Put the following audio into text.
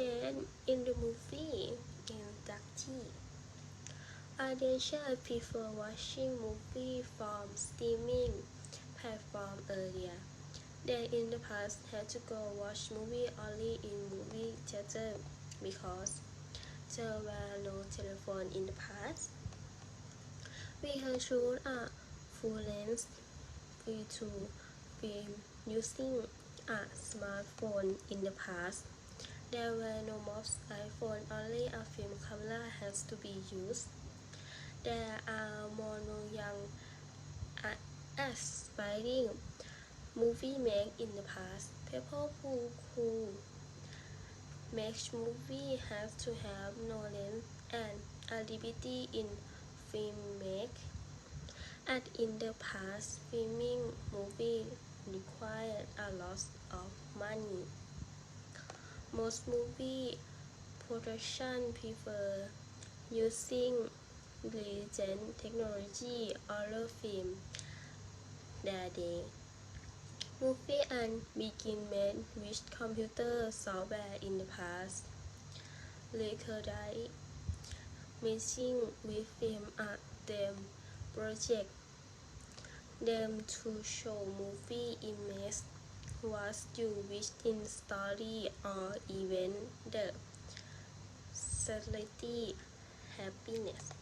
in the movie inductee. Audience prefer watching movie from streaming platform earlier. They in the past had to go watch movie only in movie theater because there were no telephone in the past. We can shoot a full-length V2 film using a smartphone in the past. There were no most iPhone, only a film camera has to be used. There are more young aspiring movie make in the past. People who cool makes movie have to have knowledge and ability in film make. As in the past, filming movie required a lot of money. Most movie production prefer using legend technology or film their day. Movie and begin made with computer software in the past. Recorded mixing with film art them project them to show movie image was you within story or event the celebrity happiness